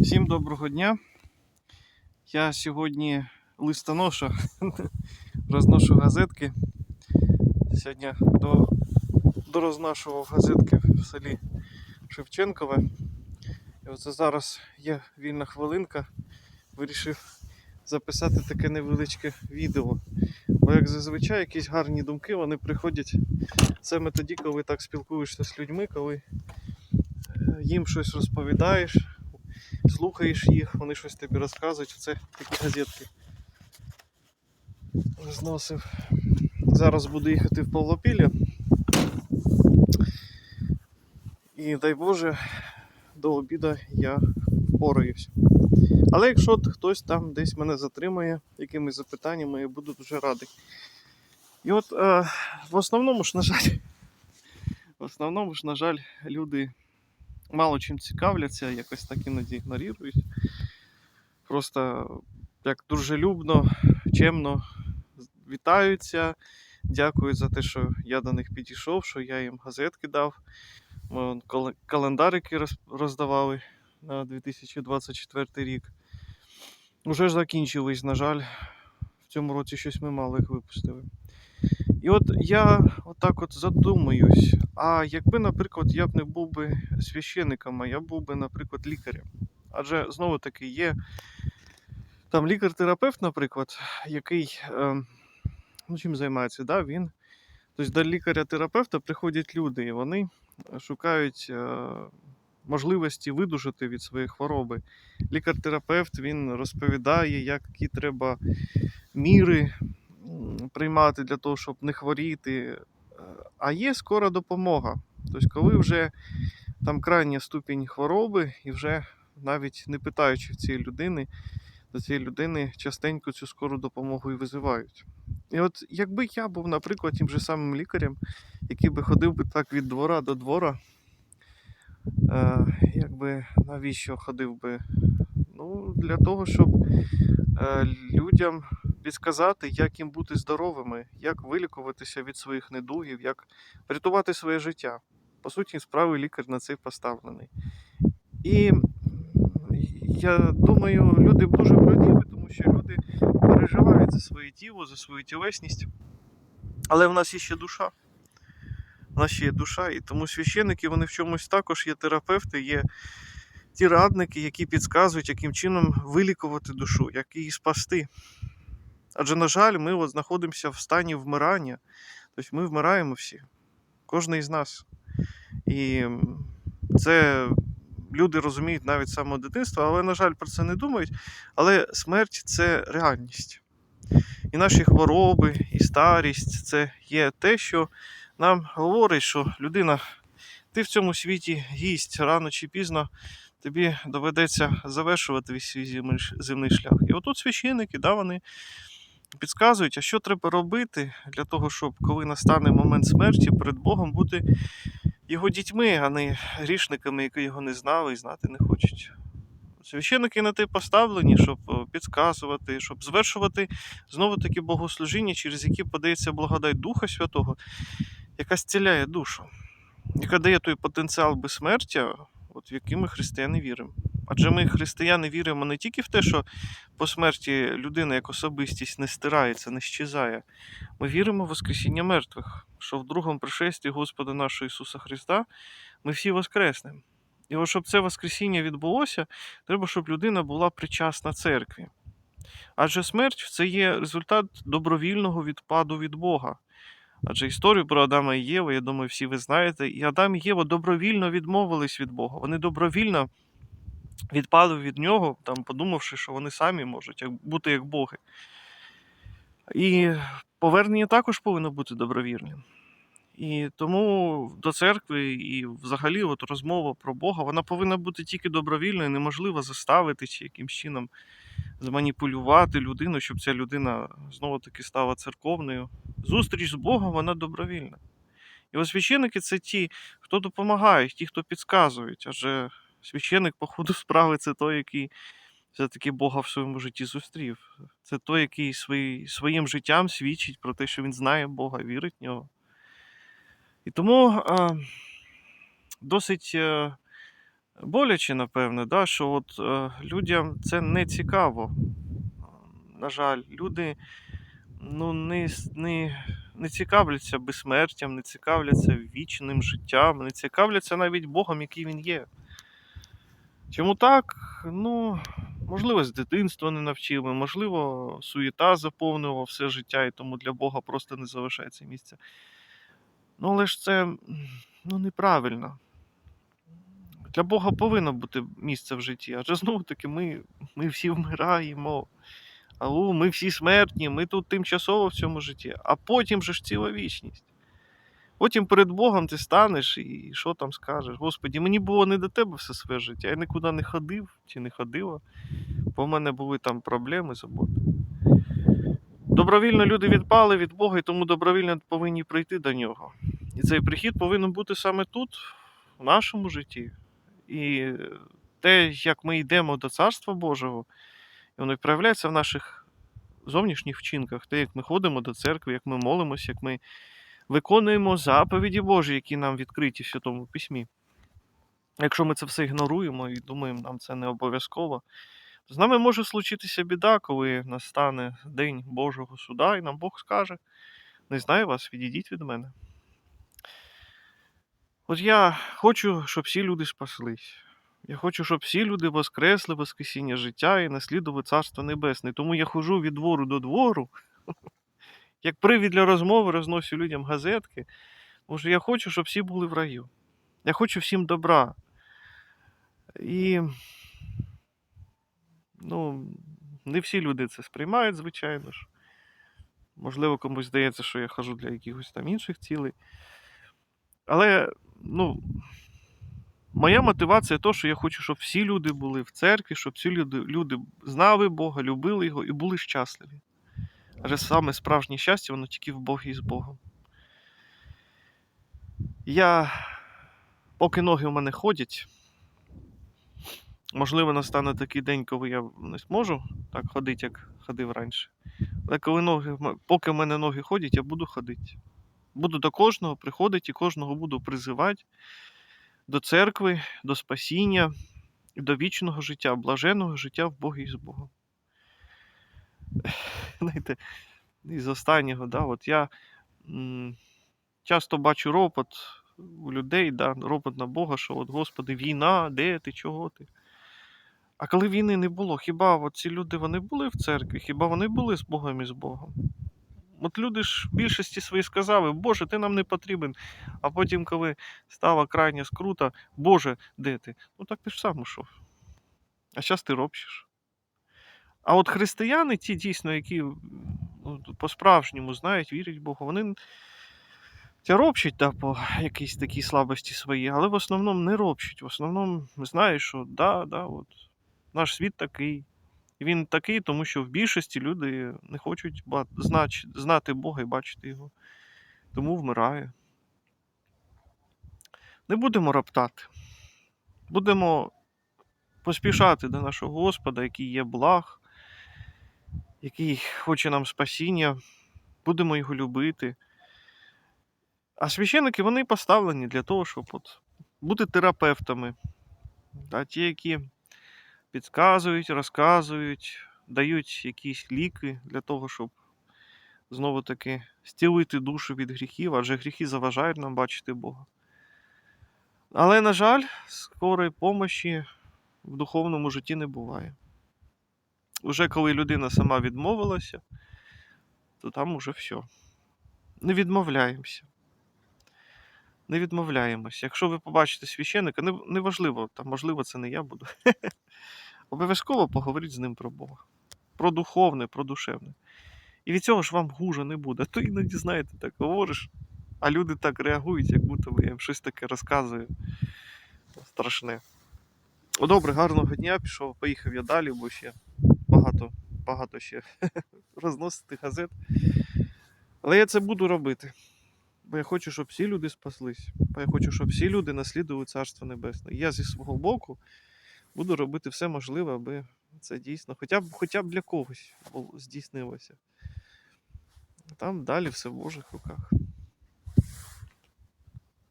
Всім доброго дня. Я сьогодні листоноша, розношу газетки. Сьогодні до, дорознашував газетки в селі Шевченкове. І оце зараз є вільна хвилинка. Вирішив записати таке невеличке відео. Бо як зазвичай якісь гарні думки вони приходять саме тоді, коли так спілкуєшся з людьми, коли е, їм щось розповідаєш, слухаєш їх, вони щось тобі розказують. Це такі газетки розносив. Зараз буду їхати в Павлопілля. І дай Боже, до обіду я впораюсь. Але якщо хтось там десь мене затримає якимись запитаннями, я буду дуже радий. І от е, в основному ж, на жаль, в основному ж, на жаль, люди мало чим цікавляться, якось так іноді ігнорують. Просто як дружелюбно, чемно вітаються, дякують за те, що я до них підійшов, що я їм газетки дав. Календарики роздавали на 2024 рік. Уже ж закінчились, на жаль. В цьому році щось ми мало їх випустили. І от я отак от задумаюсь, а якби, наприклад, я б не був би священником, а я був би, наприклад, лікарем. Адже знову таки є там лікар-терапевт, наприклад, який е, ну, чим займається, да? він. Тобто до лікаря-терапевта приходять люди, і вони шукають е, можливості видужати від своєї хвороби. Лікар-терапевт він розповідає, які треба міри приймати для того, щоб не хворіти. Е, А є скора допомога. Тобто, коли вже там крайня ступінь хвороби, і вже навіть не питаючи цієї людини, до цієї людини частенько цю скору допомогу і визивають. І от якби я був, наприклад, тим же самим лікарем, який би ходив би так від двора до двора, е, якби навіщо ходив би? Ну, для того, щоб е, людям підсказати, як їм бути здоровими, як вилікуватися від своїх недугів, як врятувати своє життя. По суті, справи лікар на це поставлений. І я думаю, люди дуже б тому що люди переживають за своє тіло, за свою тілесність. Але в нас є ще душа. У нас ще є душа, і тому священники вони в чомусь також є терапевти, є ті радники, які підказують, яким чином вилікувати душу, як її спасти. Адже, на жаль, ми от знаходимося в стані вмирання. Тобто ми вмираємо всі, кожен із нас. І це люди розуміють навіть з самого дитинства, але, на жаль, про це не думають. Але смерть це реальність. І наші хвороби, і старість це є те, що нам говорить, що людина, ти в цьому світі гість рано чи пізно. Тобі доведеться завершувати свій земний шлях. І отут священники, да, вони підказують, а що треба робити для того, щоб коли настане момент смерті перед Богом бути його дітьми, а не грішниками, які його не знали і знати не хочуть. Священники на те поставлені, щоб е, підказувати, щоб звершувати знову таки богослужіння, через які подається благодать Духа Святого, яка зціляє душу, яка дає той потенціал безсмертя, от в який ми християни віримо. Адже ми, християни, віримо не тільки в те, що по смерті людина як особистість не стирається, не щезає. Ми віримо в Воскресіння мертвих, що в другому пришесті Господа нашого Ісуса Христа ми всі воскреснемо. І от щоб це Воскресіння відбулося, треба, щоб людина була причасна церкві. Адже смерть це є результат добровільного відпаду від Бога. Адже історію про Адама і Єву, я думаю, всі ви знаєте, і Адам і Єва добровільно відмовились від Бога. Вони добровільно відпали від нього, там, подумавши, що вони самі можуть бути як Боги. І повернення також повинно бути добровільним. І тому до церкви і взагалі от розмова про Бога вона повинна бути тільки добровільною, неможливо заставити чи якимсь чином зманіпулювати людину, щоб ця людина знову таки стала церковною. Зустріч з Богом вона добровільна. І ось це ті, хто допомагають, ті, хто підказують. Адже священник, по ходу справи, це той, який все-таки Бога в своєму житті зустрів. Це той, який свої, своїм життям свідчить про те, що він знає Бога, вірить в нього. І тому е, досить е, боляче, напевно, да, що от е, людям це не цікаво. На жаль, люди ну, не, не, не цікавляться безсмертям, не цікавляться вічним життям, не цікавляться навіть Богом, який він є. Чому так? Ну, можливо, з дитинства не навчили, можливо, суєта заповнювала все життя, і тому для Бога просто не залишається місця. Ну, але ж це ну, неправильно. Для Бога повинно бути місце в житті. Адже знову таки ми, ми всі вмираємо. Ау, ми всі смертні, ми тут тимчасово в цьому житті, а потім же ж ціла вічність. Потім перед Богом ти станеш і що там скажеш? Господі, мені було не до тебе все своє життя. Я нікуди не ходив чи не ходила, бо в мене були там проблеми, заботи. Добровільно люди відпали від Бога, і тому добровільно повинні прийти до нього. І цей прихід повинен бути саме тут, в нашому житті. І те, як ми йдемо до Царства Божого, і воно проявляється в наших зовнішніх вчинках, те, як ми ходимо до церкви, як ми молимося, як ми виконуємо заповіді Божі, які нам відкриті в Святому Письмі. Якщо ми це все ігноруємо і думаємо, нам це не обов'язково, то з нами може случитися біда, коли настане день Божого суда, і нам Бог скаже: не знаю вас, відійдіть від мене. От я хочу, щоб всі люди спаслись. Я хочу, щоб всі люди воскресли воскресіння життя і наслідували Царство Небесне. Тому я хожу від двору до двору, як привід для розмови розношу людям газетки. Що я хочу, щоб всі були в раю. Я хочу всім добра. І ну, не всі люди це сприймають, звичайно ж. Можливо, комусь здається, що я хожу для якихось там інших цілей. Але, ну, моя мотивація то, що я хочу, щоб всі люди були в церкві, щоб всі люди, люди знали Бога, любили його і були щасливі. Адже саме справжнє щастя, воно тільки в Богі і з Богом. Я, поки ноги в мене ходять, можливо, настане такий день, коли я не зможу так ходити, як ходив раніше. Але коли ноги, поки в мене ноги ходять, я буду ходити. Буду до кожного приходити і кожного буду призивати до церкви, до спасіння, до вічного життя, блаженного життя в Богі і з Богом. Знаєте, із останнього, да, от я м, часто бачу ропот у людей, да, ропот на Бога, що от, Господи, війна, де ти, чого ти? А коли війни не було, хіба ці люди вони були в церкві, хіба вони були з Богом і з Богом? От люди ж в більшості свої сказали, Боже, ти нам не потрібен. А потім, коли стала крайня скрута, Боже, де ти? Ну так ти ж сам ушов. А зараз ти ропщиш. А от християни, ті дійсно, які ну, по-справжньому знають, вірять в Бога, вони ропщуть, да, по якійсь такій слабості своїй, але в основному не ропщуть. В основному знають, що да, да, от, наш світ такий. І він такий, тому що в більшості люди не хочуть знати Бога і бачити його. Тому вмирає. Не будемо роптати. Будемо поспішати до нашого Господа, який є благ, який хоче нам спасіння. Будемо його любити. А священники вони поставлені для того, щоб от бути терапевтами. Да, ті, які підказують, розказують, дають якісь ліки для того, щоб знову таки стілити душу від гріхів, адже гріхи заважають нам бачити Бога. Але, на жаль, скорої помощі в духовному житті не буває. Уже коли людина сама відмовилася, то там уже все. Не відмовляємося. Не відмовляємося. Якщо ви побачите священника, не- неважливо, там, можливо, це не я буду. Обов'язково поговоріть з ним про Бога. Про духовне, про душевне. І від цього ж вам гуже не буде. То іноді, знаєте, так говориш, а люди так реагують, як будто я їм щось таке розказую. Страшне. О, добре, гарного дня. Пішов, поїхав я далі, бо ще багато, ще розносити газет. Але я це буду робити. Бо я хочу, щоб всі люди спаслись. Бо я хочу, щоб всі люди наслідували Царство Небесне. Я зі свого боку буду робити все можливе, аби це дійсно, хоча б, хоча б для когось здійснилося. Там далі все в Божих руках.